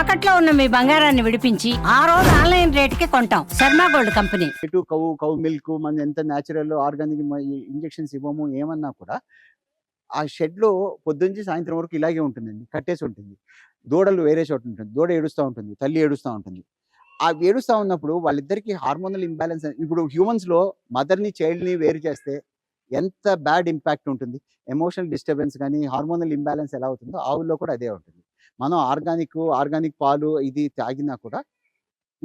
తాకట్లో ఉన్న మీ బంగారాన్ని విడిపించి ఆ రోజు ఆన్లైన్ రేట్కి కొంటాం. Sharma gold company. ఇటు కౌ కౌ మిల్క్ మన ఎంత న్యాచురల్ ఆర్గానిక్ ఇంజెక్షన్స్ ఇవ్వము ఏమన్నా కూడా ఆ షెడ్లో పొద్దుంచి సాయంత్రం వరకు ఇలాగే ఉంటుందండి. కట్టేసి ఉంటుంది. దూడలు వేరే చోట ఉంటుంది. దూడ ఏడుస్తూ ఉంటుంది. తల్లి ఏడుస్తూ ఉంటుంది. ఆ ఏడుస్తూ ఉన్నప్పుడు వాళ్ళిద్దరికి హార్మోనల్ ఇంబ్యాలెన్స్ ఇప్పుడు హ్యూమన్స్లో మదర్ని చైల్డ్ని వేరు చేస్తే ఎంత బ్యాడ్ ఇంపాక్ట్ ఉంటుంది? ఎమోషనల్ డిస్టర్బెన్స్ కానీ హార్మోనల్ ఇంబ్యాలెన్స్ ఎలా అవుతుందో ఆవుల్లో కూడా అదే ఉంటుంది. మనం ఆర్గానిక్ ఆర్గానిక్ పాలు ఇది తాగినా కూడా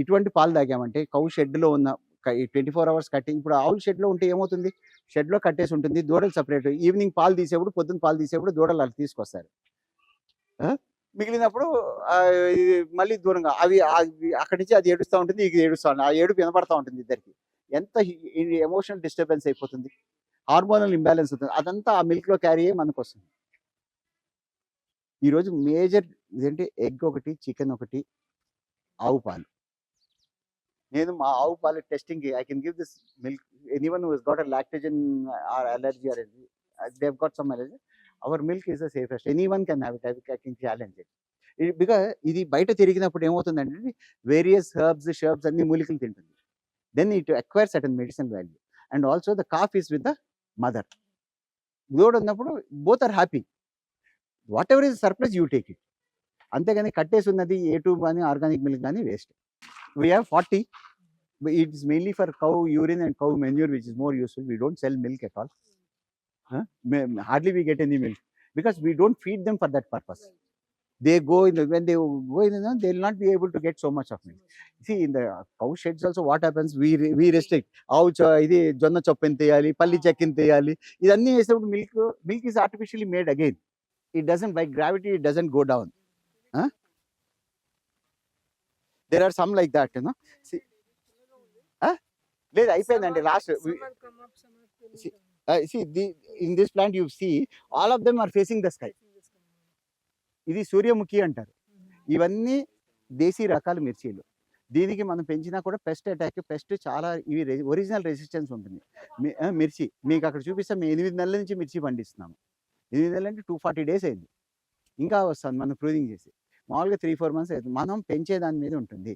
ఇటువంటి పాలు తాగామంటే కౌ షెడ్లో ఉన్న ట్వంటీ ఫోర్ అవర్స్ కట్టి ఇప్పుడు ఆవుల షెడ్లో ఉంటే ఏమవుతుంది? షెడ్లో కట్టేసి ఉంటుంది దూడలు సపరేట్. ఈవినింగ్ పాలు తీసేప్పుడు పొద్దున్న పాలు తీసేప్పుడు దూడలు అలా తీసుకొస్తారు. మిగిలినప్పుడు మళ్ళీ దూరంగా అవి అక్కడి నుంచి అది ఏడుస్తూ ఉంటుంది ఇది ఏడుస్తూ ఉంటుంది. ఆ ఏడుపు వినపడతా ఉంటుంది ఇద్దరికి. ఎంత ఎమోషనల్ డిస్టర్బెన్స్ అయిపోతుంది? హార్మోనల్ ఇంబ్యాలెన్స్ అవుతుంది. అదంతా ఆ మిల్క్లో లో క్యారీ అయ్యి మనకు వస్తుంది ఈరోజు మేజర్ ఇదేంటి? ఎగ్ ఒకటి చికెన్ ఒకటి ఆవు పాలు. నేను మా ఆవు పాలు testing I can give this milk anyone who got a lactogen or allergy or they got some allergy our milk is the safest. Anyone can have it I can challenge it. Because ఇది బయట తిరిగినప్పుడు ఏమవుతుందంటే various herbs shrubs అన్ని మూలికలు తింటుంది. Then it acquire certain medicine value. And also the calf is with the mother. దూడ ఉన్నప్పుడు both are happy. Whatever is surplus you take it. అంతేగాని కట్టేసి ఉన్నది ఏ టూ కానీ ఆర్గానిక్ మిల్క్ కానీ waste we have forty it's mainly for cow urine and cow manure which is more useful we don't sell milk at all hardly we get any milk because we don't feed them for that purpose they go in the when they go in the, they will not be able to get so much of milk. See in the cow sheds also what happens? We we restrict. ఆవు ఇది జొన్న చొప్పు ఎంత వేయాలి పల్లి చెక్క ఎంత వేయాలి ఇదన్నీ వేసినప్పుడు milk milk is artificially made again it doesn't by gravity it doesn't go down there are some like that you know లేదు అయిపోయిందండి last see in this plant you see all of them are facing the sky ఇది సూర్యముఖి అంటారు. ఇవన్నీ దేశీ రకాల మిర్చీలు. దీనికి మనం పెంచినా కూడా పెస్ట్ అటాక్ పెస్ట్ చాలా ఇవి ఒరిజినల్ రెసిస్టెన్స్ ఉంటుంది. మిర్చి మీకు అక్కడ చూపిస్తాం మేము ఎనిమిది నెలల నుంచి మిర్చి పండిస్తున్నాము. ఎనిమిది నెలలు అంటే టూ ఫార్టీ డేస్ అయింది. ఇంకా వస్తుంది మనం ప్రూవింగ్ చేసి. మామూలుగా త్రీ ఫోర్ మంత్స్ అవుతుంది. మనం పెంచే దాని మీద ఉంటుంది.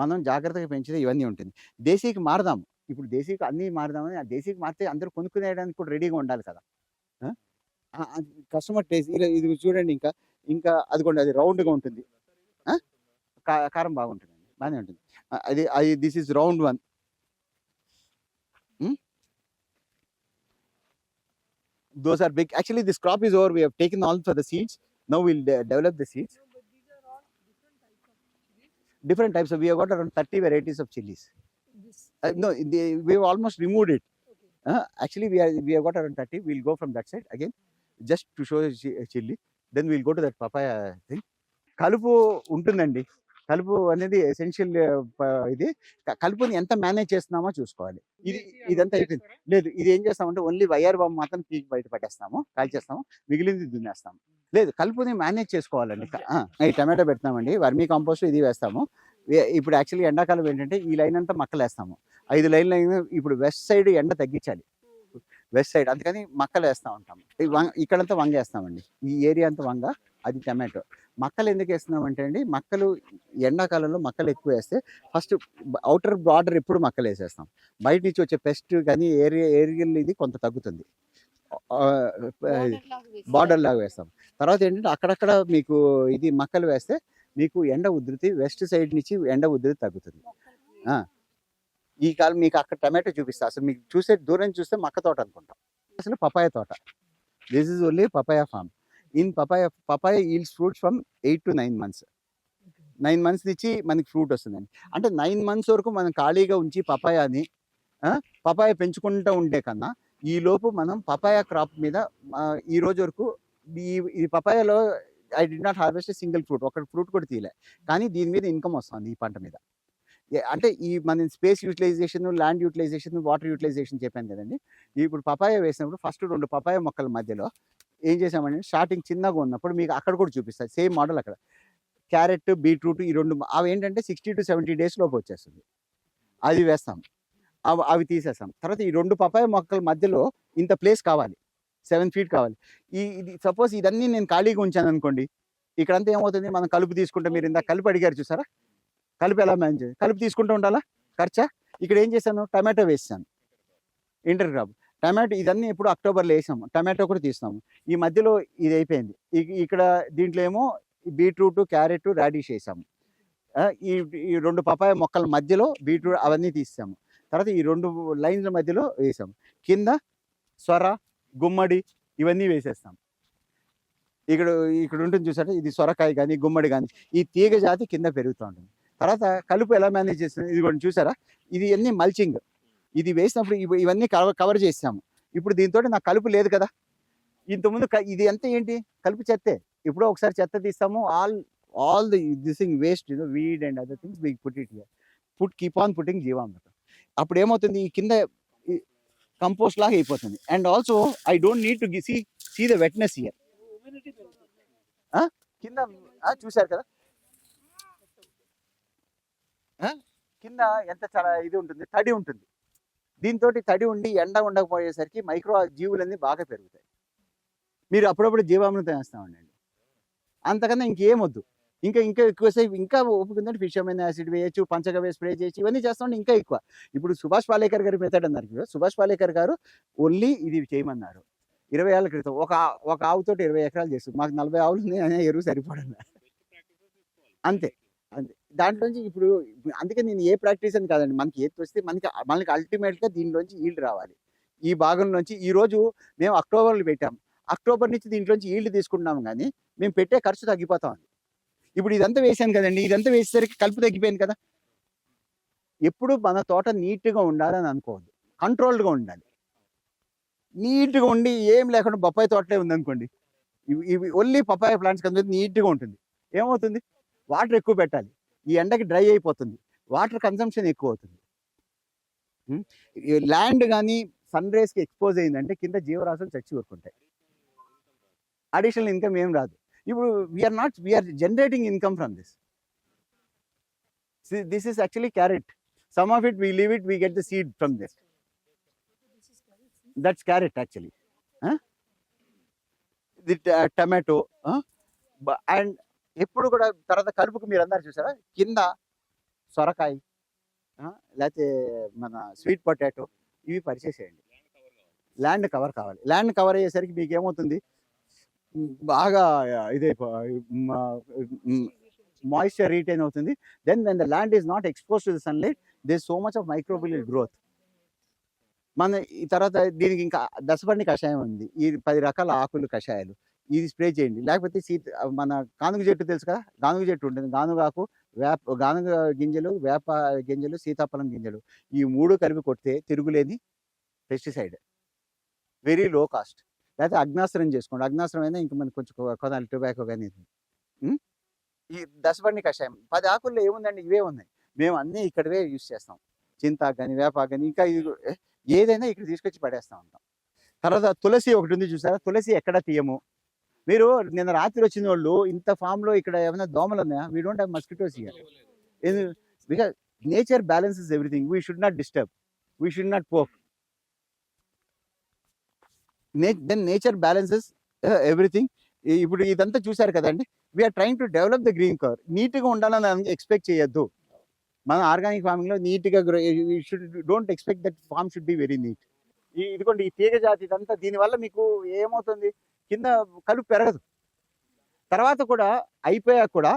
మనం జాగ్రత్తగా పెంచితే ఇవన్నీ ఉంటుంది. దేశీకి మారదాము ఇప్పుడు దేశీకి అన్నీ మారదామని ఆ దేశీకి మారితే అందరూ కొనుక్కునేయడానికి కూడా రెడీగా ఉండాలి కదా. కస్టమర్ టేస్ట్ ఇలా ఇది చూడండి ఇంకా. ఇంకా అదిగోండి అది రౌండ్గా ఉంటుంది. కారం బాగుంటుంది. బాగానే ఉంటుంది. అది అది this is round one those are big actually this crop is over we have taken all for the seeds now will develop the seeds different types of we have got around 30 varieties of chilies uh, no they, we have almost removed it uh, actually we are we have got around 30 we'll go from that side again just to show chi- chili then we'll go to that papaya thing కలుపు ఉంటుందండి కలుపు అనేది essential ఇది కలుపుని ఎంత manage చేస్తున్నామో చూసుకోవాలి ఇది ఇదంతా అయిపోయింది లేదు ఇది ఏం చేస్తామంటే ఓన్లీ వైఆర్ బాంబు మాత్రం పీక్ బయట పట్టేస్తాము కాల్చేస్తాము మిగిలింది దున్నేస్తాము లేదు కలుపుని మేనేజ్ చేసుకోవాలండి. ఈ టమాటో పెడతామండి. వర్మీ కాంపోస్ట్ ఇది వేస్తాము. ఇప్పుడు యాక్చువల్లీ ఎండాకాలం ఏంటంటే ఈ లైన్ అంతా మక్కలు వేస్తాము ఐదు లైన్లు అయినా ఇప్పుడు వెస్ట్ సైడ్ ఎండ తగ్గించాలి. వెస్ట్ సైడ్ అందుకని మక్కలు వేస్తూ వం- ఇక్కడంతా వంగ వేస్తామండి ఈ ఏరియా అంతా వంగ అది టమాటో. మక్కలు ఎందుకు వేస్తున్నామంటే అండి మక్కలు ఎండాకాలంలో మక్కలు ఎక్కువ వేస్తే ఫస్ట్ అవుటర్ బార్డర్ ఎప్పుడు మక్కలు వేసేస్తాం బయట నుంచి వచ్చే పెస్ట్ కానీ ఏరియా ఏరియల్ ఇది కొంత తగ్గుతుంది. బార్డర్ లాగా వేస్తాం. తర్వాత ఏంటంటే అక్కడక్కడ మీకు ఇది మక్కలు వేస్తే మీకు ఎండ ఉధృతి వెస్ట్ సైడ్ నుంచి ఎండ ఉధృతి తగ్గుతుంది. ఈ కాలం మీకు అక్కడ టమాటో చూపిస్తా. అసలు మీకు చూసే దూరం చూస్తే మక్క తోట అనుకుంటాం. అసలు పపాయ తోట. This is only papaya farm in papaya papaya yields fruits from eight to nine months nine months నుంచి మనకి ఫ్రూట్ వస్తుందండి. అంటే నైన్ మంత్స్ వరకు మనం ఖాళీగా ఉంచి పపాయాని పపాయ పెంచుకుంటూ ఉండే కన్నా ఈ లోపు మనం పపాయ క్రాప్ మీద ఈ రోజు వరకు ఈ ఈ పపాయలో I did not harvest single fruit ఒక ఫ్రూట్ కూడా తీయలే. కానీ దీని మీద ఇన్కమ్ వస్తుంది ఈ పంట మీద. అంటే ఈ మన space utilisation land utilisation water utilisation చెప్పాను కదండి. ఇప్పుడు పపాయ వేసినప్పుడు ఫస్ట్ రెండు పపాయ మొక్కల మధ్యలో ఏం చేసామంటే స్టార్టింగ్ చిన్నగా ఉన్నప్పుడు మీకు అక్కడ కూడా చూపిస్తారు సేమ్ మోడల్ అక్కడ. క్యారెట్ బీట్రూట్ ఈ రెండు అవి ఏంటంటే సిక్స్టీ టు సెవెంటీ డేస్ లోపు వచ్చేస్తుంది. అది వేస్తాం. అవి అవి తీసేస్తాం. తర్వాత ఈ రెండు పపాయ మొక్కల మధ్యలో ఇంత ప్లేస్ కావాలి. సెవెన్ ఫీట్ కావాలి. ఈ ఇది సపోజ్ ఇదన్నీ నేను ఖాళీగా ఉంచాను అనుకోండి ఇక్కడంతా ఏమవుతుంది? మనం కలుపు తీసుకుంటే మీరు ఇందాక కలుపు అడిగారు చూసారా? కలుపు ఎలా మేనేజ్ కలుపు తీసుకుంటూ ఉండాలా? ఖర్చా? ఇక్కడ ఏం చేశాను? టమాటో వేసాను. Inter crop. టమాటో ఇదన్నీ ఇప్పుడు అక్టోబర్లో వేసాము. టమాటో కూడా తీస్తాము ఈ మధ్యలో ఇది అయిపోయింది. ఇక్కడ దీంట్లో ఏమో బీట్రూట్ క్యారెట్ రాడిష్ వేసాము. ఈ ఈ రెండు పపాయ మొక్కల మధ్యలో బీట్రూట్ అవన్నీ తీసాము తర్వాత ఈ రెండు లైన్ల మధ్యలో వేసాము కింద సొర గుమ్మడి ఇవన్నీ వేసేస్తాం. ఇక్కడ ఇక్కడ ఉంటుంది చూసారా? ఇది సొరకాయ కానీ గుమ్మడి కానీ. ఈ తీగ జాతి కింద పెరుగుతూ ఉంటుంది. తర్వాత కలుపు ఎలా మేనేజ్ చేస్తుంది? ఇది కూడా చూసారా? ఇది అన్ని మల్చింగ్ ఇది వేసినప్పుడు ఇవన్నీ కవర్ కవర్ చేసాము ఇప్పుడు దీంతో నాకు కలుపు లేదు కదా? ఇంతకుముందు ఇది ఎంత ఏంటి? కలుపు చెత్తే. ఇప్పుడు ఒకసారి చెత్త తీస్తాము. All all the this thing waste weed and other things we put it put keep on putting Jeevamrutham. అప్పుడు ఏమవుతుంది ఈ కింద కంపోస్ట్ లాగా అయిపోతుంది. And also I don't need to see see the wetness here కింద చూశారు కదా? కింద ఎంత చాలా ఇది ఉంటుంది తడి ఉంటుంది. దీంతో తడి ఉండి ఎండ ఉండకపోయేసరికి మైక్రో జీవులన్నీ బాగా పెరుగుతాయి. మీరు అప్పుడప్పుడు జీవామృతం వేస్తామండి అంతకన్నా ఇంకేం వద్దు. ఇంకా ఇంకా ఎక్కువసేపు ఇంకా ఓపిక ఉందంటే ఫిషమైన యాసిడ్ వేయచ్చు పంచగవ్య స్ప్రే చేసి ఇవన్నీ చేస్తామంటే ఇంకా ఎక్కువ. ఇప్పుడు సుభాష్ పాలేకర్ గారి మెథడ్ అన్నారు సుభాష్ పాలేకర్ గారు ఓన్లీ ఇది చేయమన్నారు. ఇరవై ఏళ్ళ క్రితం ఒక ఒక ఆవుతో ఇరవై ఎకరాలు చేస్తుంది మాకు నలభై ఆవులు ఉన్నాయి అయినా ఎరువు సరిపడదు అంతే అంతే. దాంట్లోంచి ఇప్పుడు అందుకే నేను ఏ ప్రాక్టీస్ అని కాదండి. మనకి ఏది వస్తే మనకి మనకి అల్టిమేట్గా దీనిలోంచి ఈల్డ్ రావాలి. ఈ భాగంలోంచి ఈ రోజు మేము అక్టోబర్లో పెట్టాం. అక్టోబర్ నుంచి దీంట్లోంచి ఈల్డ్ తీసుకుంటున్నాం కానీ మేము పెట్టే ఖర్చు తగ్గిపోతా ఉంది. ఇప్పుడు ఇదంతా వేసాను కదండి ఇదంతా వేసేసరికి కలుపు తగ్గిపోయింది కదా. ఎప్పుడు మన తోట నీట్గా ఉండాలని అనుకోవద్దు కంట్రోల్డ్గా ఉండాలి. నీట్గా ఉండి ఏం లేకుండా బొప్పాయి తోటలే ఉందనుకోండి ఇవి ఇవి ఓన్లీ పప్పాయ ప్లాంట్స్ కనుక నీట్గా ఉంటుంది. ఏమవుతుంది? వాటర్ ఎక్కువ పెట్టాలి. ఈ ఎండకి డ్రై అయిపోతుంది. వాటర్ కన్సంప్షన్ ఎక్కువ అవుతుంది. ల్యాండ్ కానీ సన్ రేస్కి ఎక్స్పోజ్ అయిందంటే కింద జీవరాశులు చచ్చి ఊరుకుంటాయి అడిషనల్ ఇన్కమ్ ఏం రాదు. ఇప్పుడు we're not we're generating income from this this is actually carrot some of it we leave it we get the seed from this that's carrot actually the tomato and ఎప్పుడు కూడా తర్వాత కలుపుకు మీరు అందరు చూసారా? కింద సొరకాయ లేకపోతే మన స్వీట్ పొటాటో ఇవి పరిచేసేయండి. ల్యాండ్ కవర్ కావాలి. ల్యాండ్ కవర్ అయ్యేసరికి మీకు ఏమవుతుంది బాగా ఇది మాయిశ్చర్ రీటైన్ అవుతుంది. Then then the land is not expose to the sunlight they so much of microbial growth మన ఈ తర్వాత దీనికి ఇంకా దశపండి కషాయం ఉంది. ఈ పది రకాల ఆకులు కషాయాలు. ఇది స్ప్రే చేయండి. లేకపోతే సీత మన గానుగ చెట్టు తెలుసు కదా? గానుగ చెట్టు ఉంటుంది. గానుగ ఆకు వేప గానుగ గింజలు వేప గింజలు సీతాఫలం గింజలు. ఈ మూడు కలిపి కొడితే తిరుగులేని పెస్టిసైడ్ వెరీ లో కాస్ట్ లేకపోతే అగ్నాస్త్రం చేసుకోండి. అగ్నాస్త్రం అయినా ఇంకా మనకి కొంచెం కొనాలి. టొబాకో కానీ? ఈ దశపండి కషాయం. పది ఆకుల్లో ఏముందండి? ఇవే ఉన్నాయి. మేము అన్నీ ఇక్కడవే యూస్ చేస్తాం. చింతాకు కానీ వేపాకు కానీ ఇంకా ఇది ఏదైనా ఇక్కడ తీసుకొచ్చి పడేస్తా ఉంటాం. తర్వాత తులసి ఒకటి ఉంది చూసారా? తులసి ఎక్కడ తీయము? మీరు నిన్న రాత్రి వచ్చిన వాళ్ళు ఇంత ఫామ్లో ఇక్కడ ఏమైనా దోమలు ఉన్నాయా? We don't have mosquitoes here because nature balances everything we should not disturb we should not poke then nature balances everything ఇప్పుడు ఇదంతా చూసారు కదండి. We're trying to develop the green cover నీట్గా ఉండాలని ఎక్స్పెక్ట్ చేయొద్దు. మనం ఆర్గానిక్ ఫార్మింగ్లో నీట్గా నీట్గా should don't expect that farm should be very neat ఈ ఇదిగోండి ఈ తీగ జాతి ఇదంతా దీనివల్ల మీకు ఏమవుతుంది? కింద కలుపు పెరగదు. తర్వాత కూడా అయిపోయాక కూడా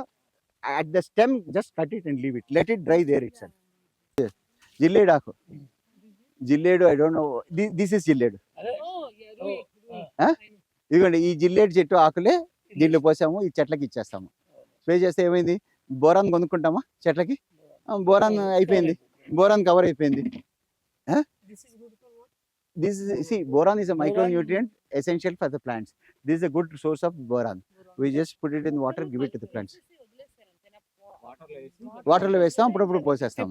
at the stem just cut it and leave it let it dry there it's జిల్లేడు జిల్లేడాకు. జిల్లేడు I don't know this is జిల్లేడు. ఇదిగోండి ఈ జిల్లేడు చెట్టు ఆకులే దీంట్లో పోసాము ఈ చెట్లకి ఇచ్చేస్తాము. స్ప్రే చేస్తే ఏమైంది? బోరాన్ కొనుక్కుంటామా చెట్లకి? బోరాన్ అయిపోయింది. బోరాన్ కవర్ అయిపోయింది. This is boron is a micro nutrient essential for the plants this is a good source of boron we just put it in water give it to the plants వాటర్లో వేస్తాం అప్పుడప్పుడు పోసేస్తాం.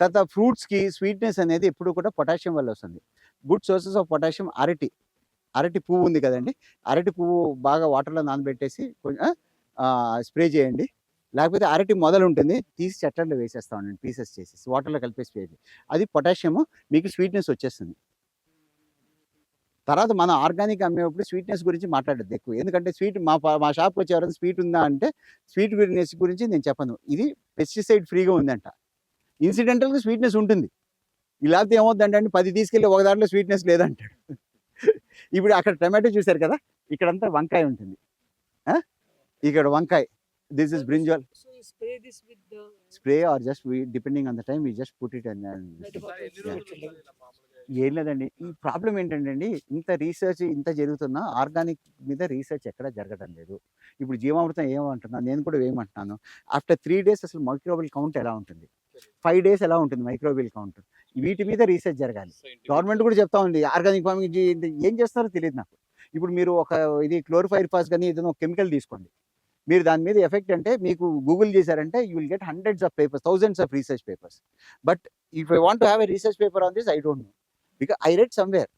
తర్వాత ఫ్రూట్స్కి sweetness అనేది ఎప్పుడు కూడా potassium వల్ల వస్తుంది. Good sources of potassium అరటి. అరటి పువ్వు ఉంది కదండి అరటి పువ్వు బాగా వాటర్లో నానబెట్టేసి కొంచెం స్ప్రే చేయండి. లేకపోతే అరటి మొదలు ఉంటుంది తీసి చెట్లలో వేసేస్తా ఉండండి పీసెస్ చేసేసి వాటర్లో కలిపేసి వేయండి అది పొటాషియము మీకు స్వీట్నెస్ వచ్చేస్తుంది. తర్వాత మనం ఆర్గానిక్ అమ్మేటప్పుడు స్వీట్నెస్ గురించి మాట్లాడద్దు ఎక్కువ. ఎందుకంటే స్వీట్ మా మా షాప్కి వచ్చే ఎవరైనా స్వీట్ ఉందా అంటే స్వీట్ గురినెస్ గురించి నేను చెప్పను. ఇది పెస్టిసైడ్ ఫ్రీగా ఉందంట. ఇన్సిడెంటల్గా స్వీట్నెస్ ఉంటుంది. ఇలాంటి ఏమవుతుందంటే అండి పది తీసుకెళ్ళి ఒక దాంట్లో స్వీట్నెస్ లేదంటాడు. ఇప్పుడు అక్కడ టమాటో చూశారు కదా ఇక్కడంతా వంకాయ ఉంటుంది. ఆ? ఇక్కడ వంకాయ. This is brinjal spray or just depending on the time we just put it and ఏం లేదండి. ఈ ప్రాబ్లం ఏంటంటే అండి ఇంత రీసెర్చ్ ఇంత జరుగుతున్నా ఆర్గానిక్ మీద రీసెర్చ్ ఎక్కడ జరగడం లేదు. ఇప్పుడు జీవామృతం ఏమంటున్నా నేను కూడా ఏమంటున్నాను. ఆఫ్టర్ త్రీ డేస్ అసలు మైక్రోబిల్ కౌంట్ ఎలా ఉంటుంది? ఫైవ్ డేస్ ఎలా ఉంటుంది మైక్రోబిల్ కౌంట్? వీటి మీద రీసెర్చ్ జరగాలి. గవర్నమెంట్ కూడా చెప్తా ఉంది ఆర్గానిక్ ఫార్మింగ్ ఏం చేస్తారో తెలియదు నాకు. ఇప్పుడు మీరు ఒక ఇది క్లోరిఫైర్ పాస్ కానీ ఏదైనా ఒక కెమికల్ తీసుకోండి. మీరు దాని మీద ఎఫెక్ట్ అంటే మీకు గూగుల్ చేశారంటే you will get hundreds of papers thousands of research papers. But if I want have a research paper on this I don't know. Because I read somewhere.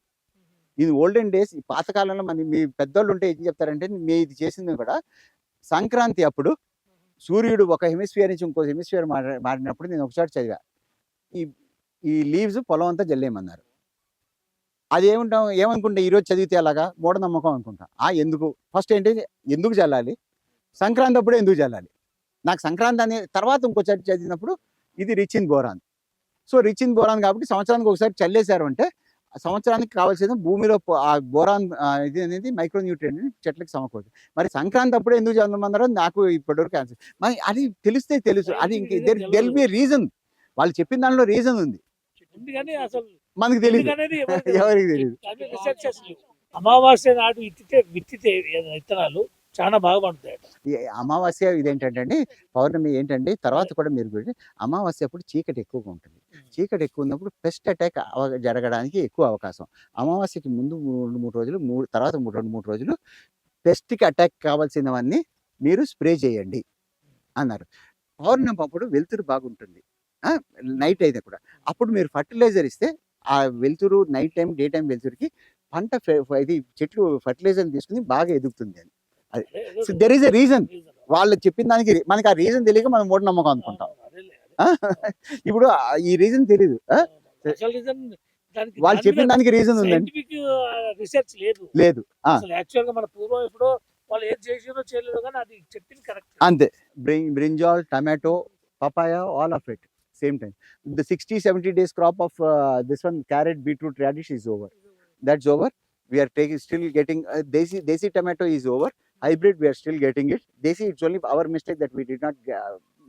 ఇది ఓల్డెన్ డేస్ ఈ పాతకాలంలో మన మీ పెద్దోళ్ళు ఉంటే ఏం చెప్తారంటే మీ ఇది చేసింది కూడా సంక్రాంతి అప్పుడు సూర్యుడు ఒక హెమిస్ఫియర్ నుంచి ఇంకో హెమిస్ఫియర్ మారినప్పుడు నేను ఒకసారి చదివా. ఈ ఈ లీవ్స్ పొలం అంతా జల్లేయమన్నారు. అది ఏముంటాం ఏమనుకుంటా ఈరోజు చదివితే అలాగా? మూఢనమ్మకం అనుకుంటా. ఆ ఎందుకు? ఫస్ట్ ఏంటి ఎందుకు చల్లాలి సంక్రాంతి అప్పుడే ఎందుకు చల్లాలి నాకు సంక్రాంతి అనే తర్వాత ఇంకోసారి చదివినప్పుడు ఇది rich in boron. So rich in boron కాబట్టి సంవత్సరానికి ఒకసారి చల్లేశారు అంటే సంవత్సరానికి కావాల్సిన భూమిలో ఆ బోరాన్ ఇది అనేది మైక్రో న్యూట్రియంట్ చెట్లకు సమకూడదు మరి సంక్రాంతి అప్పుడే ఎందుకు చదవమన్నారో నాకు ఇప్పటివరకు ఆన్సర్ మరి అది తెలిస్తే తెలుసు. అది ఇంక దెల్ బి రీజన్ వాళ్ళు చెప్పిన దానిలో రీజన్ ఉంది. మనకు తెలియదు ఎవరికి తెలియదు. అమావాస్య నాడు విత్తితే విత్తితే విత్తనాలు చాలా బాగా పండుతాయట ఈ అమావాస్య ఇదేంటంటే అండి పౌర్ణమి ఏంటండి తర్వాత కూడా మీరు అమావాస్య అప్పుడు చీకటి ఎక్కువగా ఉంటుంది. చీకటి ఎక్కువ ఉన్నప్పుడు పెస్ట్ అటాక్ జరగడానికి ఎక్కువ అవకాశం. అమావాస్యకి ముందు రెండు మూడు రోజులు మూడు తర్వాత మూడు రెండు మూడు రోజులు పెస్ట్కి అటాక్ కావాల్సినవన్నీ మీరు స్ప్రే చేయండి అన్నారు. పౌర్ణమి అప్పుడు వెలుతురు బాగుంటుంది. నైట్ అయితే కూడా. అప్పుడు మీరు ఫర్టిలైజర్ ఇస్తే ఆ వెలుతురు నైట్ టైం డే టైం వెలుతురుకి పంట ఇది చెట్లు ఫర్టిలైజర్ తీసుకుని బాగా ఎదుగుతుంది అని. So there is a reason వాళ్ళు చెప్పిన దానికి మనకి ఆ రీజన్ తెలియక మనం మూఢనమ్మకం అనుకుంటాం. ఆ? ఇప్పుడు ఈ రీజన్ తెలియదు వాళ్ళు చెప్పిన దానికి రీజన్ ఉందండి. రీసెర్చ్ లేదు. లేదు. ఆ. అసలు యాక్చువల్గా మన పూర్వం ఎప్పుడో వాళ్ళు ఏం చేసినో చేయలేదు కానీ అది చెప్పింది కరెక్ట్ అంతే. Bring brinjal tomato papaya all of it same time the sixty seventy days crop of this one carrot beetroot radish is over that's over we're taking still getting desi desi tomato is over hybrid we're still getting it desi it's only our mistake that we did not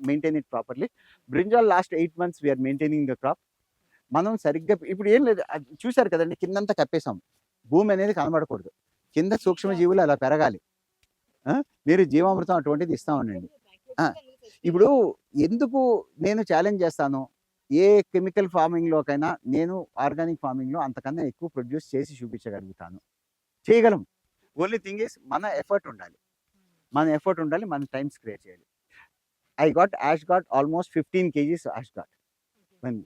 maintain it properly brinjal last eight months we're maintaining the crop మనం సరిగ్గా ఇప్పుడు ఏం లేదు. అది చూశారు కదండి కిందంతా కప్పేసాం భూమి అనేది కనబడకూడదు. కింద సూక్ష్మ జీవులు అలా పెరగాలి. మీరు జీవామృతం అటువంటిది ఇస్తా ఉండండి. ఇప్పుడు ఎందుకు నేను ఛాలెంజ్ చేస్తాను? ఏ కెమికల్ ఫార్మింగ్లోకైనా నేను ఆర్గానిక్ ఫార్మింగ్లో అంతకన్నా ఎక్కువ ప్రొడ్యూస్ చేసి చూపించగలుగుతాను. చేయగలం. ఓన్లీ థింగ్ ఇస్ మన ఎఫర్ట్ ఉండాలి. మన ఎఫర్ట్ ఉండాలి మన టైమ్స్ క్రియేట్ చేయాలి. I got ash got almost fifteen kgs ash got. One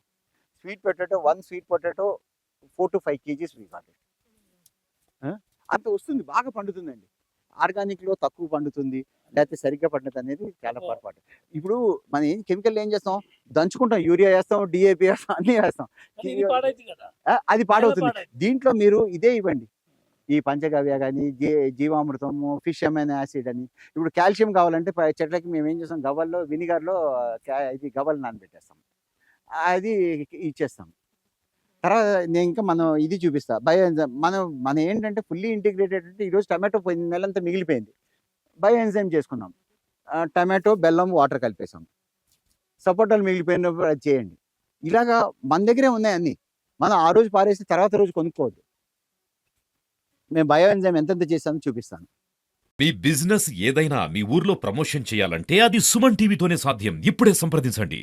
sweet potato one sweet potato four to five kgs we got అంత వస్తుంది బాగా పండుతుందండి. ఆర్గానిక్లో తక్కువ పండుతుంది లేకపోతే సరిగ్గా పండుతుంది అనేది చాలా పొరపాటు. ఇప్పుడు మనం ఏం కెమికల్ ఏం చేస్తాం? దంచుకుంటాం యూరియా వేస్తాం డిఏపి వేస్తాం అన్నీ వేస్తాం. అది పాడవుతుంది. దీంట్లో మీరు ఇదే ఇవ్వండి. ఈ పంచగవ్య కానీ జీ జీవామృతము ఫిష్ అమైనో యాసిడ్ అని. ఇప్పుడు కాల్షియం కావాలంటే చెట్లకి మేము ఏం చేస్తాం? గవ్వల్లో వినిగర్లో ఇది గవ్వలు నానబెట్టేస్తాం. అది ఇచ్చేస్తాం. తర్వాత నేను ఇంకా మనం ఇది చూపిస్తా. బయో మనం మనం ఏంటంటే ఫుల్లీ ఇంటిగ్రేటెడ్ అంటే ఈరోజు టమాటో పోయిన నెలంతా మిగిలిపోయింది. బయో ఎంజైమ్ చేసుకున్నాం. టమాటో బెల్లం వాటర్ కలిపేసాం. సపోటాలు మిగిలిపోయినప్పుడు అది చేయండి. ఇలాగా మన దగ్గరే ఉన్నాయి అన్నీ. మనం ఆ రోజు పారేసి తర్వాత రోజు కొనుక్కోవద్దు. మేము బయో ఎంజైమ్ ఎంతెంత చేస్తామో చూపిస్తాను. మీ బిజినెస్ ఏదైనా మీ ఊర్లో ప్రమోషన్ చేయాలంటే అది సుమన్ టీవీతోనే సాధ్యం. ఇప్పుడే సంప్రదించండి.